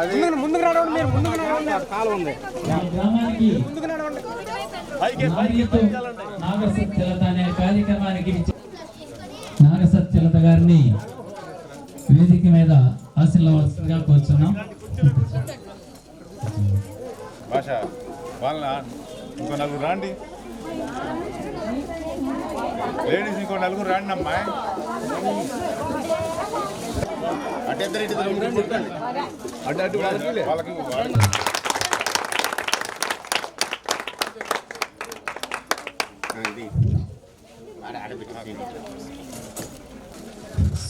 ముందుకు- ముందుకు నడవండి మీరు ముందుకు నడవండి కాలు ఉంది. ముందుకు నడవండి నాగసత్యలత అనే కార్యక్రమానికి విచ్చి- నాగసత్యలత గారిని వేదిక మీద ఆశీర్వదిగా కోరుచున్నాం. భాష వాళ్ళ ఇంకో నలుగురు రాండి. లేడీస్ ఇంకో నలుగురు రాండి అమ్మాయి అటు ఇద్దరు ఇటు ఇద్దరు ఉండండి. అటు అటు వాళ్ళకి వాళ్ళకి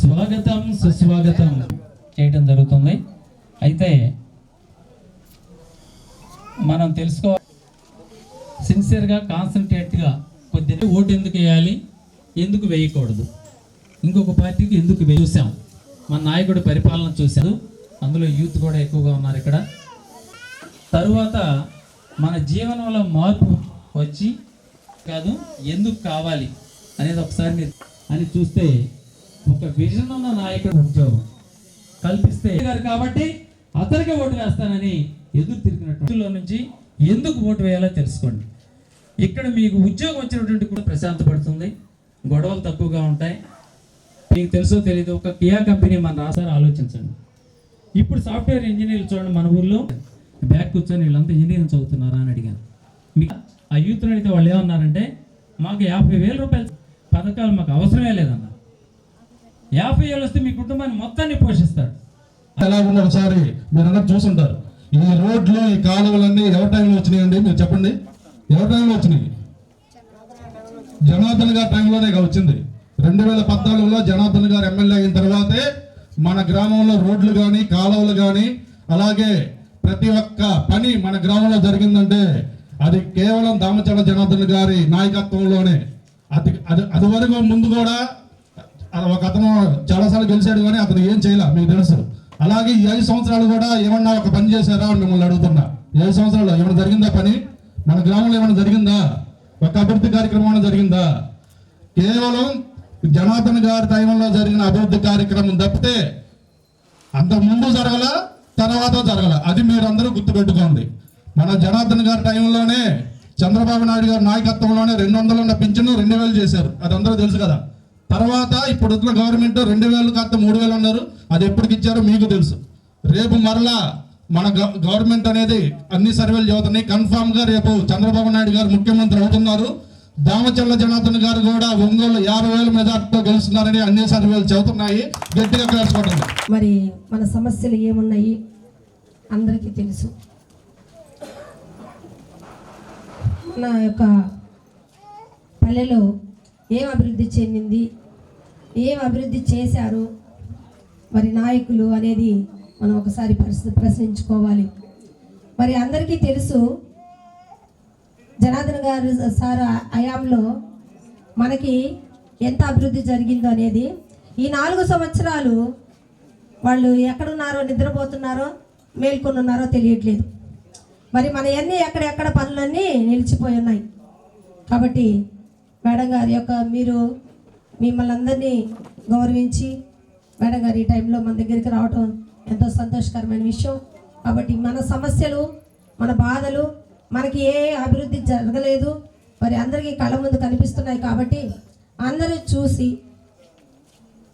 స్వాగతం సుస్వాగతం చేయటం జరుగుతుంది. అయితే మనం తెలుసుకో సిన్సియర్గా కాన్సన్ట్రేట్గా కొద్దిగా ఓటు ఎందుకు వేయాలి? ఎందుకు వేయకూడదు? ఇంకొక పార్టీకి ఎందుకు చూసాం. మన నాయకుడి పరిపాలన చూశారు. అందులో యూత్ కూడా ఎక్కువగా ఉన్నారు ఇక్కడ. తరువాత మన జీవనంలో మార్పు వచ్చి కాదు ఎందుకు కావాలి అనేది ఒకసారి మీరు అని చూస్తే ఒక విజన్ ఉన్న నాయకుడు ఉద్యోగం కల్పిస్తే గారు కాబట్టి అతనికి ఓటు వేస్తానని ఎదురు తిరిగినట్టులో నుంచి ఎందుకు ఓటు వేయాలో తెలుసుకోండి. ఇక్కడ మీకు ఉద్యోగం వచ్చినటువంటి కూడా ప్రశాంతపడుతుంది. గొడవలు తక్కువగా ఉంటాయి. మీకు తెలుసో తెలియదు ఒక కియా కంపెనీ మన రాష్ట్రాలు ఆలోచించండి. ఇప్పుడు సాఫ్ట్వేర్ ఇంజనీర్లు చూడండి మన ఊర్లో. బ్యాక్ కూర్చొని వీళ్ళంతా ఇంజనీరింగ్ చదువుతున్నారా అని అడిగాను. మీకు ఆ యూత్ని అడిగితే వాళ్ళు ఏమన్నారంటే మాకు యాభై వేల రూపాయల పథకాలు మాకు అవసరమే లేదన్నా. యాభై వేలు వస్తే మీ కుటుంబాన్ని మొత్తాన్ని పోషిస్తాడు. ఎలా ఉన్నారు ఒకసారి మీరందరూ చూసుంటారు. ఈ రోడ్లు ఈ కాలువలన్నీ ఎవరి టైంలో వచ్చినాయండి? మీరు చెప్పండి. ఎవరి టైంలో వచ్చినాయి? జనార్దన్ గారి టైంలోనే వచ్చింది. రెండు వేల పద్నాలుగులో జనార్దన్ గారు ఎమ్మెల్యే అయిన తర్వాతే మన గ్రామంలో రోడ్లు కానీ కాలువలు కానీ అలాగే ప్రతి ఒక్క పని మన గ్రామంలో జరిగిందంటే అది కేవలం దామచల జనార్దన్ గారి నాయకత్వంలోనే. అది అది అది వరకు ముందు కూడా ఒక అతను చాలాసార్లు గెలిచాడు కానీ అతను ఏం చేయలే మీకు తెలుసు. అలాగే ఈ ఐదు సంవత్సరాలు కూడా ఏమన్నా ఒక పని చేశారా అని మిమ్మల్ని అడుగుతున్నా. ఏడు సంవత్సరాలు ఏమైనా జరిగిందా పని? మన గ్రామంలో ఏమైనా జరిగిందా? ఒక అభివృద్ధి కార్యక్రమం ఏమైనా జరిగిందా? కేవలం జనార్దన్ గారి టైంలో జరిగిన అభివృద్ధి కార్యక్రమం తప్పితే అంతకుముందు ముందు జరగల తర్వాత జరగల. అది మీరందరూ గుర్తుపెట్టుకోండి. మన జనార్దన్ గారి టైంలోనే చంద్రబాబు నాయుడు గారి నాయకత్వంలోనే రెండు వందలు ఉన్న పింఛను రెండు వేలు చేశారు. అది అందరూ తెలుసు కదా. తర్వాత ఇప్పుడు గవర్నమెంట్ రెండు వేలు కాస్త మూడు వేలు అన్నారు. అది ఎప్పటికి ఇచ్చారో మీకు తెలుసు. రేపు మరలా మన గవర్నమెంట్ అనేది అన్ని సర్వేలు చదువుతున్నాయి. కన్ఫామ్గా రేపు చంద్రబాబు నాయుడు గారు ముఖ్యమంత్రి అవుతున్నారు. దామచల్ల జనార్దన్ గారు కూడా ఒంగోలు యాభై వేల మెజార్టీతో గెలుస్తున్నారని అన్ని సర్వేలు చెబుతున్నాయి. గట్టిగా కలుసుకోవడం మరి మన సమస్యలు ఏమున్నాయి? అందరికీ తెలుసు. మన యొక్క పల్లెలో ఏం అభివృద్ధి చెందింది? ఏం అభివృద్ధి చేశారు? మరి నాయకులు అనేది మనం ఒకసారి పరిస్థితి ప్రశ్నించుకోవాలి. మరి అందరికీ తెలుసు జనార్దన్ గారు సార్ హయాంలో మనకి ఎంత అభివృద్ధి జరిగిందో అనేది ఈ నాలుగు సంవత్సరాలు వాళ్ళు ఎక్కడున్నారో నిద్రపోతున్నారో మేల్కొని ఉన్నారో తెలియట్లేదు. మరి మన అన్నీ ఎక్కడెక్కడ పనులన్నీ నిలిచిపోయి ఉన్నాయి. కాబట్టి మేడం గారి యొక్క మీరు మిమ్మల్ని అందరినీ గౌరవించి మేడం గారు ఈ టైంలో మన దగ్గరికి రావటం ఎంతో సంతోషకరమైన విషయం. కాబట్టి మన సమస్యలు మన బాధలు మనకి ఏ అభివృద్ధి జరగలేదు. మరి అందరికీ కళ ముందు కనిపిస్తున్నాయి కాబట్టి అందరూ చూసి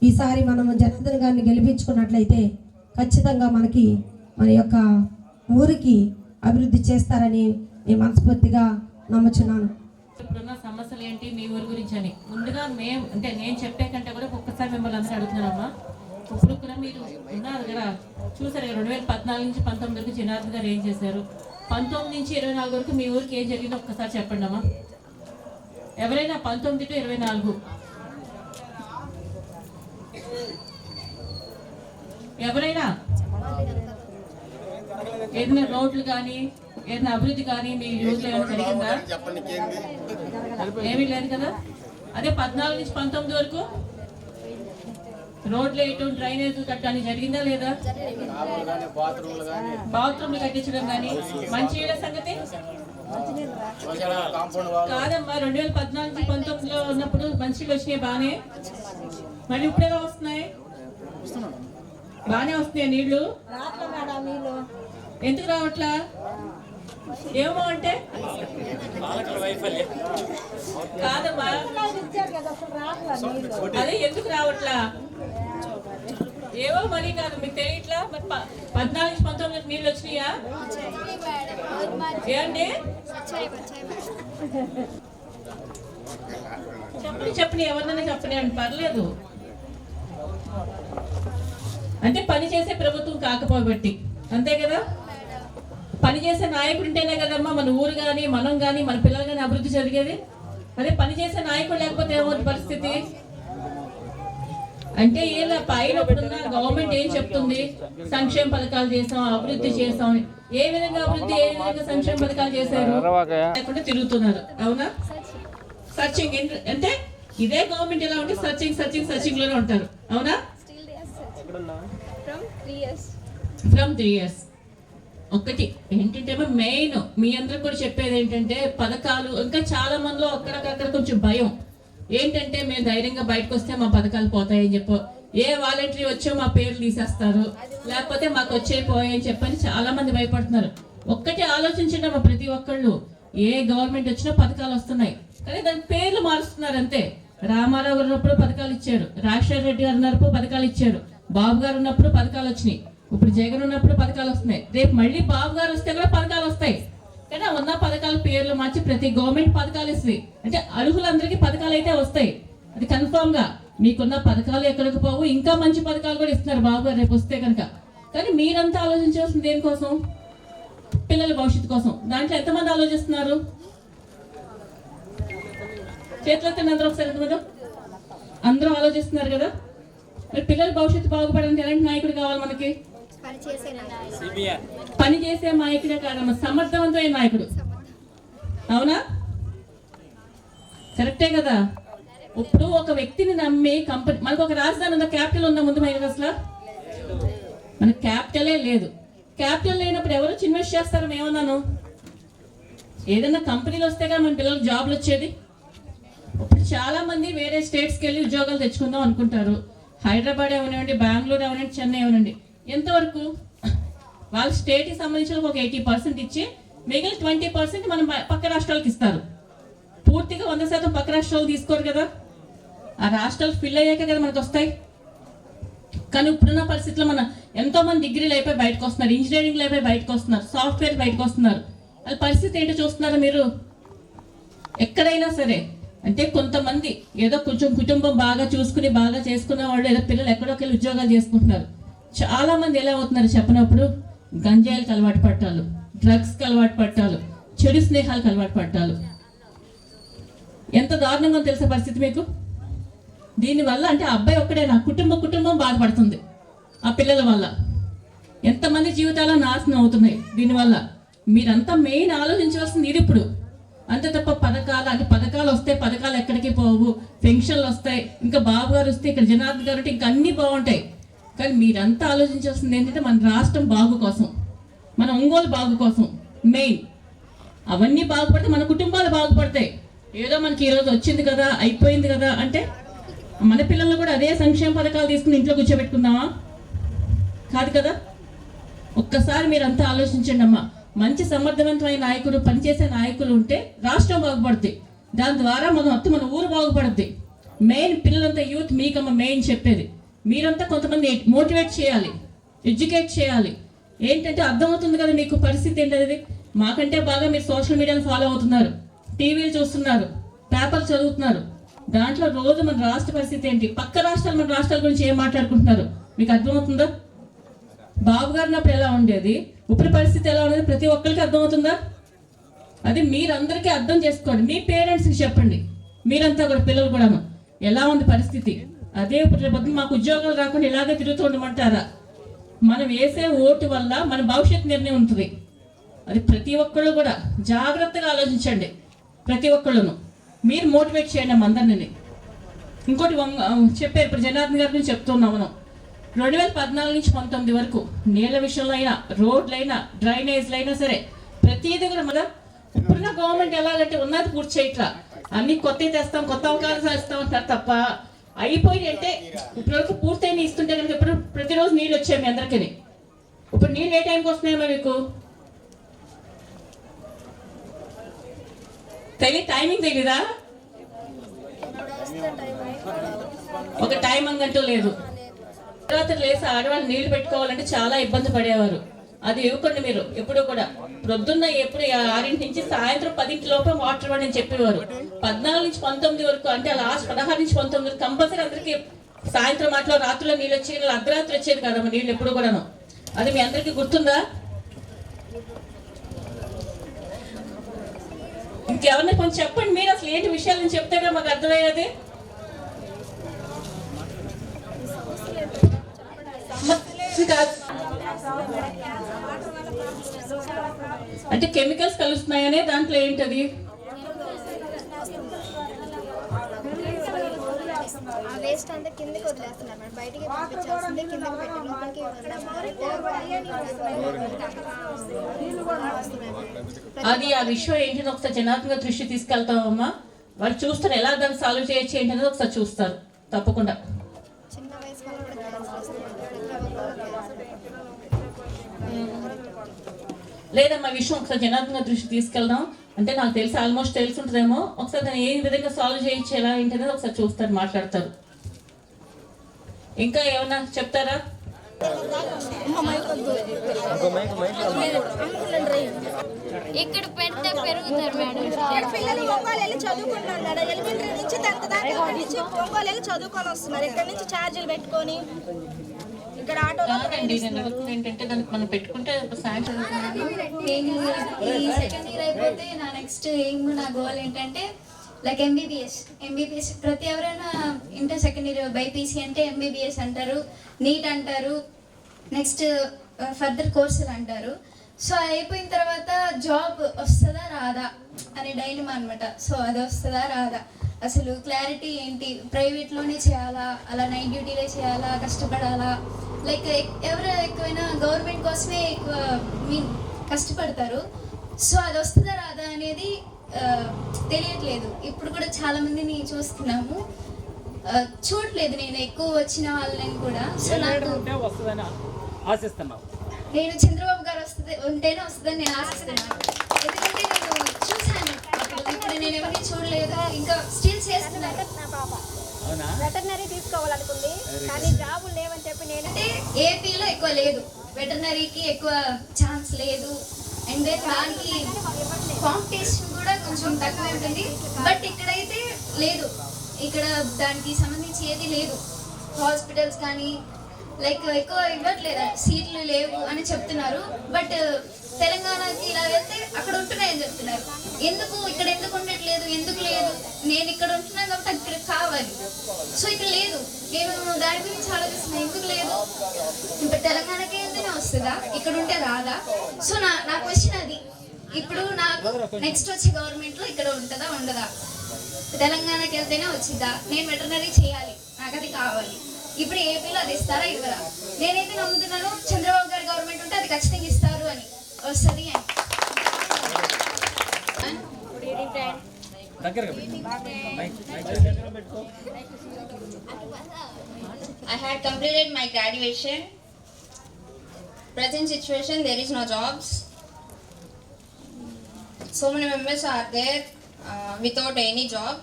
ఈసారి మనం జనార్దన్ గారిని గెలిపించుకున్నట్లయితే ఖచ్చితంగా మనకి మన యొక్క ఊరికి అభివృద్ధి చేస్తారని నేను మనస్ఫూర్తిగా నమ్ముచున్నాను. ఇప్పుడున్న సమస్యలు ఏంటి మీ ఊరి గురించి అని ముందుగా మేము అంటే నేను చెప్పే కంటే కూడా ఒక్కసారి మిమ్మల్ని అందరూ అడుగుతున్నానమ్మా. ఇప్పుడు కూడా మీరు ఉన్నారు కదా. చూసారు రెండు వేల పద్నాలుగు నుంచి పంతొమ్మిది వరకు జనార్దన్ గారు ఏం చేశారు? పంతొమ్మిది నుంచి ఇరవై నాలుగు వరకు మీ ఊరికి ఏం జరిగిందో ఒక్కసారి చెప్పండి అమ్మా. ఎవరైనా పంతొమ్మిది టు ఇరవై నాలుగు? ఎవరైనా? ఏదైనా రోడ్లు కానీ ఏదైనా అభివృద్ధి కానీ మీ ఊర్లో ఏమైనా జరిగిందా? ఏమీ లేదు కదా? అదే పద్నాలుగు నుంచి పంతొమ్మిది వరకు? రోడ్లు వేయటం డ్రైనేజ్ కట్టని జరిగిందా లేదా? బాత్రూమ్లు కట్టించడం కానీ మంచి సంగతి? కాదమ్మా రెండు వేల పద్నాలుగు పంతొమ్మిదిలో ఉన్నప్పుడు మంచిగా వచ్చినాయి బాగానే. మళ్ళీ ఇప్పుడు ఎలా వస్తున్నాయి? బాగానే వస్తున్నాయి నీళ్ళు. ఎందుకు రావట్లా? ఏమో అంటే? కాదమ్మా. అదే ఎందుకు రావట్లా? ఏవో మరి కాదు మీకు తెలియట్లా మరి పద్నాలుగు పంతొమ్మిది నీళ్ళు వచ్చినాయా? ఏమండి? చెప్పని చెప్పని ఎవరినైనా చెప్పని అని పర్లేదు. అంటే పని చేసే ప్రభుత్వం కాకపోబట్టి. అంతే కదా? పని చేసే నాయకుడు ఉంటేనే కదమ్మా మన ఊరు కానీ మనం కానీ మన పిల్లలు కానీ అభివృద్ధి జరిగేది. అదే పని చేసే నాయకుడు లేకపోతే ఏమవుతుంది పరిస్థితి? అంటే ఏం పైన గవర్నమెంట్ ఏం చెప్తుంది? సంక్షేమ పథకాలు చేసాం అభివృద్ధి చేసాం. ఏ విధంగా అభివృద్ధి ఏ విధంగా సంక్షేమ పథకాలు చేశారు? లేకుండా తిరుగుతున్నారు. అవునా? సర్చింగ్ అంటే ఇదే గవర్నమెంట్ ఎలా ఉంటే సర్చింగ్ సర్చింగ్ సర్చింగ్లోనే ఉంటారు. అవునా. ఫ్రమ్ త్రీ ఇయర్స్ ఒకటి. ఏంటంటే మెయిన్ మీ అందరికి కూడా చెప్పేది ఏంటంటే పథకాలు ఇంకా చాలా మందిలో అక్కడికక్కడ కొంచెం భయం. ఏంటంటే మేము ధైర్యంగా బయటకు వస్తే మా పథకాలు పోతాయని చెప్పు. ఏ వాలంటరీ వచ్చో మా పేర్లు తీసేస్తారు. లేకపోతే మాకు వచ్చే పోయాయని చెప్పని చాలా మంది భయపడుతున్నారు. ఒక్కటి ఆలోచించండి మా ప్రతి ఒక్కళ్ళు. ఏ గవర్నమెంట్ వచ్చినా పథకాలు వస్తున్నాయి. కానీ దాని పేర్లు మారుస్తున్నారు అంతే. రామారావు గారు ఉన్నప్పుడు పథకాలు ఇచ్చారు. రాజశేఖర రెడ్డి గారు ఉన్నప్పుడు పథకాలు ఇచ్చారు. బాబు గారు ఉన్నప్పుడు పథకాలు వచ్చినాయి. ఇప్పుడు జగన్ ఉన్నప్పుడు పథకాలు వస్తున్నాయి. రేపు మళ్ళీ బాబు గారు వస్తే కూడా పథకాలు వస్తాయి. కానీ ఉన్న పథకాల పేర్లు మార్చి ప్రతి గవర్నమెంట్ పథకాలు ఇస్తుంది. అంటే అర్హులందరికీ పథకాలు అయితే వస్తాయి. అది కన్ఫామ్గా. మీకున్న పథకాలు ఎక్కడికి పోవు. ఇంకా మంచి పథకాలు కూడా ఇస్తున్నారు బాబు గారు రేపు వస్తే కనుక. కానీ మీరంతా ఆలోచించాల్సింది దేనికోసం? పిల్లల భవిష్యత్తు కోసం. దాంట్లో ఎంతమంది ఆలోచిస్తున్నారు? చేతులెత్తండి అందరూ ఒకసారి ఎంతమంది అందరూ ఆలోచిస్తున్నారు కదా. మరి పిల్లల భవిష్యత్తు బాగుపడడానికి ఎలాంటి నాయకుడు కావాలి మనకి? పని చేసే నాయకుడే కాదమ్మా సమర్థవంతమైన నాయకుడు. అవునా? కరెక్టే కదా? ఇప్పుడు ఒక వ్యక్తిని నమ్మి కంపెనీ మనకు ఒక రాజధాని ఉందా? క్యాపిటల్ ఉందా ముందు మనకి అసలు? మన క్యాపిటలే లేదు. క్యాపిటల్ లేనప్పుడు ఎవరు ఇన్వెస్ట్ చేస్తారు? ఏమన్నాను ఏదైనా కంపెనీలు వస్తే కదా మన పిల్లలకు జాబ్లు వచ్చేది. ఇప్పుడు చాలా మంది వేరే స్టేట్స్కి వెళ్ళి ఉద్యోగాలు తెచ్చుకుందాం అనుకుంటారు. హైదరాబాద్ ఏమనండి? బెంగళూరు ఏమనండి? చెన్నై ఏమనండి? ఎంతవరకు? వాళ్ళ స్టేట్కి సంబంధించిన ఒక ఎయిటీ పర్సెంట్ ఇచ్చి మిగిలిన ట్వంటీ పర్సెంట్ మనం పక్క రాష్ట్రాలకు ఇస్తారు. పూర్తిగా వంద శాతం పక్క రాష్ట్రాలు తీసుకోరు కదా. ఆ రాష్ట్రాలు ఫిల్ అయ్యాక కదా మనకు వస్తాయి. కానీ ఇప్పుడున్న పరిస్థితుల్లో మన ఎంతో మంది డిగ్రీలు అయిపోయి బయటకు వస్తున్నారు. ఇంజనీరింగ్ అయిపోయి బయటకు వస్తున్నారు. సాఫ్ట్వేర్ బయటకు వస్తున్నారు. వాళ్ళ పరిస్థితి ఏంటో చూస్తున్నారా మీరు? ఎక్కడైనా సరే అంటే కొంతమంది ఏదో కొంచెం కుటుంబం బాగా చూసుకుని బాగా చేసుకున్న వాళ్ళు ఏదో పిల్లలు ఎక్కడోకి ఉద్యోగాలు చేసుకుంటున్నారు. చాలా మంది ఎలా అవుతున్నారు చెప్పినప్పుడు? గంజాయిలకు అలవాటు పట్టాలు డ్రగ్స్కి అలవాటు పట్టాలు చెడు స్నేహాలకు అలవాటు పట్టాలు. ఎంత దారుణంగా తెలిసే పరిస్థితి మీకు? దీనివల్ల అంటే ఆ అబ్బాయి ఒక్కడే నా కుటుంబ కుటుంబం బాధపడుతుంది ఆ పిల్లల వల్ల. ఎంతమంది జీవితాలు నాశనం అవుతున్నాయి దీనివల్ల. మీరంతా మెయిన్ ఆలోచించవలసింది ఇది ఇప్పుడు. అంతే తప్ప పథకాలు అంటే పథకాలు వస్తే పథకాలు ఎక్కడికి పోవు పెన్షన్లు వస్తాయి ఇంకా బాబు గారు వస్తే ఇక్కడ జనార్దన్ గారు ఇంకా అన్నీ బాగుంటాయి. కానీ మీరంతా ఆలోచించాల్సింది ఏంటంటే మన రాష్ట్రం బాగు కోసం మన ఒంగోలు బాగు కోసం మెయిన్. అవన్నీ బాగుపడితే మన కుటుంబాలు బాగుపడతాయి. ఏదో మనకి ఈరోజు వచ్చింది కదా అయిపోయింది కదా అంటే మన పిల్లలు కూడా అదే సంక్షేమ పథకాలు తీసుకుని ఇంట్లో కూర్చోబెట్టుకుందామా? కాదు కదా? ఒక్కసారి మీరంతా ఆలోచించండి అమ్మా. మంచి సమర్థవంతమైన నాయకుడు పనిచేసే నాయకులు ఉంటే రాష్ట్రం బాగుపడుద్ది. దాని ద్వారా మనం మొత్తం మన ఊరు బాగుపడుద్ది. మెయిన్ పిల్లలంతా యూత్ మీకమ్మ మెయిన్ చెప్పేది. మీరంతా కొంతమంది మోటివేట్ చేయాలి ఎడ్యుకేట్ చేయాలి. ఏంటంటే అర్థమవుతుంది కదా మీకు పరిస్థితి ఏంటది మాకంటే బాగా మీరు సోషల్ మీడియాలో ఫాలో అవుతున్నారు. టీవీలు చూస్తున్నారు. పేపర్ చదువుతున్నారు. దాంట్లో రోజు మన రాష్ట్ర పరిస్థితి ఏంటి? పక్క రాష్ట్రాలు మన రాష్ట్రాల గురించి ఏం మాట్లాడుకుంటున్నారు? మీకు అర్థమవుతుందా? బాబు గారు ఎలా ఉండేది. ఇప్పుడు పరిస్థితి ఎలా ఉండేది ప్రతి ఒక్కరికి అర్థమవుతుందా? అది మీరందరికీ అర్థం చేసుకోండి. మీ పేరెంట్స్కి చెప్పండి. మీరంతా కూడా పిల్లలు కూడాను. ఎలా ఉంది పరిస్థితి? అదే ఇప్పుడు మాకు ఉద్యోగాలు రాకుండా ఇలాగే తిరుగుతూ ఉండమంటారా? మనం వేసే ఓటు వల్ల మన భవిష్యత్ నిర్ణయం ఉంటుంది. అది ప్రతి ఒక్కళ్ళు కూడా జాగ్రత్తగా ఆలోచించండి. ప్రతి ఒక్కళ్ళును. మీరు మోటివేట్ చేయండి అమ్మ ఇంకోటి వంగ- చెప్పారు. ఇప్పుడు జనార్దన్ గారి గురించి చెప్తున్నాం మనం. రెండు వేల పద్నాలుగు నుంచి పంతొమ్మిది వరకు నీళ్ళ విషయంలో అయినా రోడ్లైనా డ్రైనేజ్లు అయినా సరే ప్రతిదీ కూడా మన ఇప్పుడున్న గవర్నమెంట్ ఎలాగంటే ఉన్నది పూర్తి చేయట్లా. అన్ని కొత్త తెస్తాం కొత్త అవకాశాలు ఇస్తాం అంటారు తప్ప అయిపోయింది అంటే ఇప్పటివరకు పూర్తయిన ఇస్తుంటే కనుక ఇప్పుడు ప్రతిరోజు నీళ్ళు వచ్చాయి మీ అందరికీ. ఇప్పుడు నీళ్ళు ఏ టైంకి వస్తున్నాయమ్మా మీకు? తెలి టైమింగ్ తెలీదా? ఒక టైం అంగంటూ లేదు. తర్వాత లేసి ఆడవాళ్ళు నీళ్ళు పెట్టుకోవాలంటే చాలా ఇబ్బంది పడేవారు. అది ఇవ్వకండి మీరు ఎప్పుడూ కూడా. ప్రొద్దున్న ఎప్పుడు ఆరింటి నుంచి సాయంత్రం పదింటి లోపల వాటర్ ఇవ్వండి అని చెప్పేవారు. పద్నాలుగు నుంచి పంతొమ్మిది వరకు అంటే లాస్ట్ పదహారు నుంచి పంతొమ్మిది వరకు కంపల్సరీ అందరికి సాయంత్రం మాటలో రాత్రిలో నీళ్ళు వచ్చేది అర్ధరాత్రి వచ్చేది కదమ్మా నీళ్ళు ఎప్పుడు కూడాను. అది మీ అందరికీ గుర్తుందా? ఇంకెవరిని కొంచెం చెప్పండి మీరు అసలు ఏంటి విషయాలను చెప్తే మాకు అర్థమయ్యేది? కాదు. అంటే కెమికల్స్ కలుస్తున్నాయనే దాంట్లో ఏంటది? ఆ వేస్ట్ అంతా కిందకి వదిలేస్తున్నారు మేడం. బయటికి పంపించాల్సిందే కిందకి పెట్టి లోపలికి వదలడం అది ఆ విషయం ఏంటని ఒకసారి జనాత్మక దృష్టి తీసుకెళ్తామమ్మా వాళ్ళు చూస్తారు ఎలా దాన్ని సాల్వ్ చేయొచ్చు ఏంటనేది ఒకసారి చూస్తారు. తప్పకుండా. లేదమ్మా విషయం ఒకసారి జనాత్మక దృష్టి తీసుకెళ్దాం. అంటే నాకు తెలిసి ఆల్మోస్ట్ తెలిసి ఉంటుందేమో ఒకసారి దాన్ని ఏ విధంగా సాల్వ్ చేయొచ్చు ఎలా ఏంటనేది ఒకసారి చూస్తారు మాట్లాడతారు. ఇంకా ఏమన్నా చెప్తారా? ఇక్కడ పెడితే పెరుగుతారు మేడం. పిల్లలు ఒంగోలు వెళ్ళి చదువుకుంటున్నారు మేడం. ఎలిమెంటరీ నుంచి టెన్త్ దాకా నుంచి ఒంగోలు వెళ్ళి చదువుకొని వస్తున్నారు. ఇక్కడ నుంచి ఛార్జీలు పెట్టుకొని. ఇక్కడ ఆటోలో కాదండి నేను అడుగుతుంది ఏంటంటే దానికి మనం పెట్టుకుంటే నేను ఈ సెకండ్ ఇయర్ అయిపోతే నా నెక్స్ట్ ఎయిమ్ నా గోల్ ఏంటంటే లైక్ ఎంబీబీఎస్ ఎంబీబీఎస్ ప్రతి ఎవరైనా ఇంటర్ సెకండ్ ఇయర్ బైపీసీ అంటే ఎంబీబీఎస్ అంటారు నీట్ అంటారు నెక్స్ట్ ఫర్దర్ కోర్సులు అంటారు. సో అది అయిపోయిన తర్వాత జాబ్ వస్తుందా రాదా అనే డైలమా అనమాట సో అది వస్తుందా రాదా? అసలు క్లారిటీ ఏంటి? ప్రైవేట్లోనే చేయాలా? అలా నైట్ డ్యూటీలే చేయాలా? కష్టపడాలా? లైక్ ఎవరు ఎక్కువైనా గవర్నమెంట్ కోసమే ఎక్కువ మీన్ కష్టపడతారు. సో అది వస్తుందా రాదా అనేది తెలియట్లేదు. ఇప్పుడు కూడా చాలా మందిని చూస్తున్నాము. చూడలేదు నేను ఎక్కువ వచ్చిన వాళ్ళని కూడా. సో నాకు ఉంటే వస్తుందని ఆశిస్తున్నాం నేను చంద్రబాబు గారు వస్తుంది ఉంటేనే వస్తుందని నేను ఆశిస్తున్నాను. ఇప్పుడు నేను ఎవరిని చూడలేదు? ఇంకా స్టిల్ చేస్తున్నాను. పాప. అవునా? వెటర్నరీ తీసుకోవాలనుకుంది. కానీ జాబులు లేవని చెప్పి నేను అంటే ఏపీలో ఎక్కువ లేదు. వెటర్నరీకి ఎక్కువ ఛాన్స్ లేదు. అండ్ దానికి కాంపిటీషన్ కూడా కొంచెం తక్కువ ఉంటుంది. బట్ ఇక్కడైతే లేదు. ఇక్కడ దానికి సంబంధించి ఏది లేదు. హాస్పిటల్స్ కానీ లైక్ ఎక్కువ ఇవ్వట్లేదు. సీట్లు లేవు అని చెప్తున్నారు. బట్ తెలంగాణకి ఇలా వెళ్తే అక్కడ ఉంటున్నాయని చెప్తున్నారు? ఎందుకు ఇక్కడ ఎందుకు ఉండట్లేదు? ఎందుకు లేదు? నేను ఇక్కడ ఉంటున్నాను కాబట్టి అక్కడ కావాలి. సో ఇక్కడ లేదు. నేను దాని గురించి ఆలోచిస్తున్నా. ఎందుకు లేదు? ఇప్పుడు తెలంగాణకి వెళ్తేనే వస్తుందా? ఇక్కడ ఉంటే రాదా? సో నా నా క్వశ్చన్ అది. ఇప్పుడు నాకు నెక్స్ట్ వచ్చే గవర్నమెంట్లో ఇక్కడ ఉంటుందా ఉండదా? తెలంగాణకి వెళ్తేనే వచ్చిందా నేను వెటర్నరీ చేయాలి. నాకు అది కావాలి. ఇప్పుడు ఏపీలో అది ఇస్తారా ఇవ్వరా? నేనైతే నమ్ముతున్నాను చంద్రబాబు గారి గవర్నమెంట్ ఉంటే అది ఖచ్చితంగా ఇస్తారు అని. I had completed my graduation. Present situation, there is no jobs. So many members are there uh, without any job.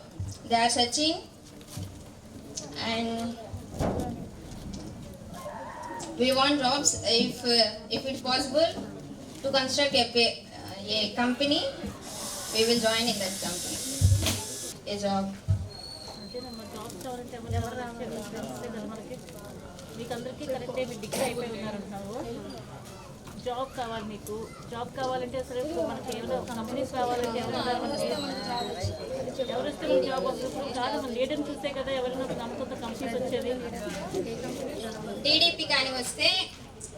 They are searching. And we want jobs if uh, if it's possible. To construct a a company, we will join in that company. A job. మీకు అందరికీ కరెక్టే మీరు degree అయిపోయి ఉన్నారంటున్నారు job కావాలి మీకు. Job కావాలంటే అసలు మనకి ఏమైనా కంపెనీస్ కావాలంటే ఎవరు కావాలంటే ఎవరు ఇస్తే మీకు జాబ్ వస్తుంది? కాదు మన లీడర్ని చూస్తే కదా ఎవరైనా నమ్మకంతో కంపెనీస్ వచ్చేది. టీడీపీ కానీ వస్తే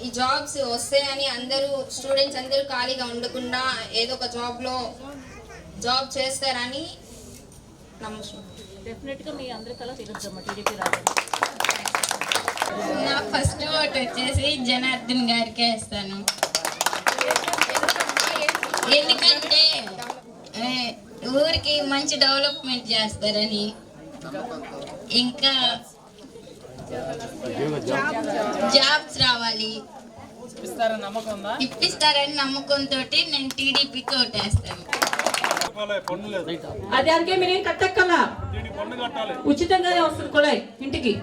ఈ జాబ్స్ వస్తాయని అందరూ స్టూడెంట్స్ అందరూ ఖాళీగా ఉండకుండా ఏదో ఒక జాబ్లో జాబ్ చేస్తారని నమ్ముతున్నాను డెఫినెట్గా మీ అందరి కళ తీరుద్దమ్మా టీడీపీ రావాలి నా ఫస్ట్ ఓట్ వచ్చేసి జనార్దన్ గారికే ఇస్తాను. ఎందుకంటే ఊరికి మంచి డెవలప్మెంట్ చేస్తారని. ఇంకా జాబ్స్ రావాలి. ఇప్పిస్తారని నమ్మకంతో నేను టీడీపీకి ఓటేస్తాను. అది అందుకే మీరేం కట్టక్కల ఉచితంగానే వస్తుంది కుళాయి ఇంటికి.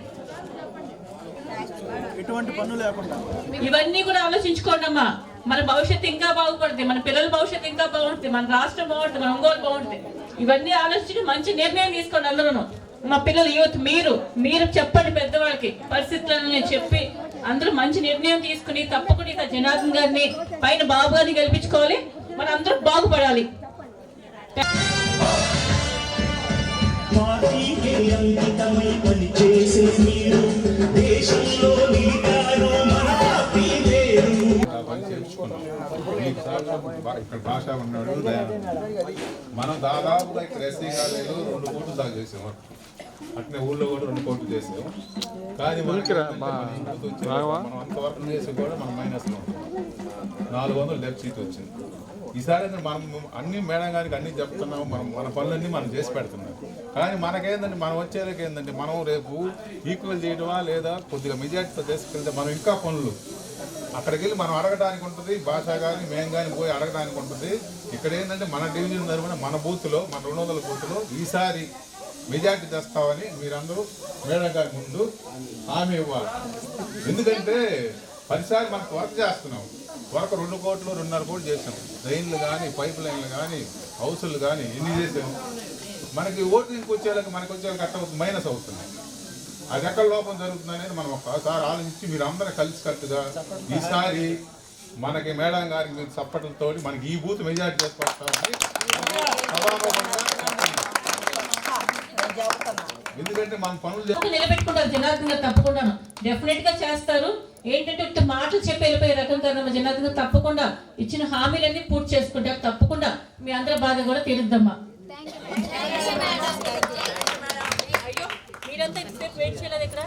ఇవన్నీ కూడా ఆలోచించుకోండి అమ్మా. మన భవిష్యత్తు ఇంకా బాగుపడుతుంది. మన పిల్లల భవిష్యత్తు ఇంకా బాగుంటుంది. మన రాష్ట్రం బాగుంటుంది. మన ఒంగోలు బాగుంటుంది. ఇవన్నీ ఆలోచించి మంచి నిర్ణయం తీసుకోండి అందరూ మా పిల్లల యూత్ మీరు మీరు చెప్పండి పెద్దవాళ్ళకి. పరిస్థితులను చెప్పి అందరూ మంచి నిర్ణయం తీసుకుని తప్పకుండా ఇక జనార్దన్ గారిని పైన బాబు గారిని గెలిపించుకోవాలి. మన అందరూ బాగుపడాలి. ఇక్కడ భాష ఉన్నాడు మనం దాదాపుగా ఇక్కడ ఎస్సీ కాలేజీలో రెండు కోట్లు దాకా చేసాం వర్క్. అట్నే ఊళ్ళో కూడా రెండు కోట్లు చేసాం కానీ మనకి మన ఇంటికి వచ్చే మనం అంత వర్క్ చేసి కూడా మనం మైనస్ నాలుగు వందలు డెఫిసిట్ వచ్చింది. ఈసారి మనం అన్ని మేడం గారికి అన్ని చెప్తున్నాం మనం మన పనులన్నీ మనం చేసి పెడుతున్నాం. కానీ మనకేందంటే మనం వచ్చేళ్ళకి ఏంటంటే మనం రేపు ఈక్వల్ చేయడమా లేదా కొద్దిగా మెజార్టీతో తీసుకెళ్తే మనం ఇంకా పనులు అక్కడికి వెళ్ళి మనం అడగడానికి ఉంటుంది భాష కానీ మేము కానీ పోయి అడగడానికి ఉంటుంది. ఇక్కడ ఏంటంటే మన డివిజన్ తరఫున మన బూత్లో మన రెండు వందల బూత్లో ఈసారి మెజార్టీ తెస్తామని మీరందరూ మేడం గారి ముందు హామీ ఇవ్వాలి. ఎందుకంటే పదిసారి మనకు వర్క్ చేస్తున్నాం. వర్క్ రెండు కోట్లు రెండున్నర కోట్లు చేసాం. డ్రైన్లు కానీ పైప్ లైన్లు కానీ హౌసులు కానీ ఎన్ని చేసాం? మనకి ఓటింగ్కి వచ్చేళ్ళకి మనకి వచ్చేళ్ళకి అట్ట మైనస్ అవుతుంది. అది ఎక్కడ లోపం జరుగుతుంది అనేది మనం ఒకసారి ఆలోచించి మీరు అందరూ కలిసికట్టుగా ఈసారి మనకి మేడం గారికి మీరు సప్పట్లతో మనకి ఈ బూత్ మెజార్టీ చేసుకొస్తామని. ఎందుకంటే మన పనులు నిలబెట్టుకుంటారు జనార్దన్ గారు తప్పకుండా. డెఫినెట్గా చేస్తారు. ఏంటంటే మాటలు చెప్పి వెళ్ళిపోయే రకం కదా మా జనార్దన్ గారు తప్పకుండా ఇచ్చిన హామీలన్నీ పూర్తి చేసుకుంటారు. తప్పకుండా మీ అందరి బాధ కూడా తీరుద్దమ్మా. అయ్యో మీరంతా వెయిట్ చేయలేదు ఇక్కడ.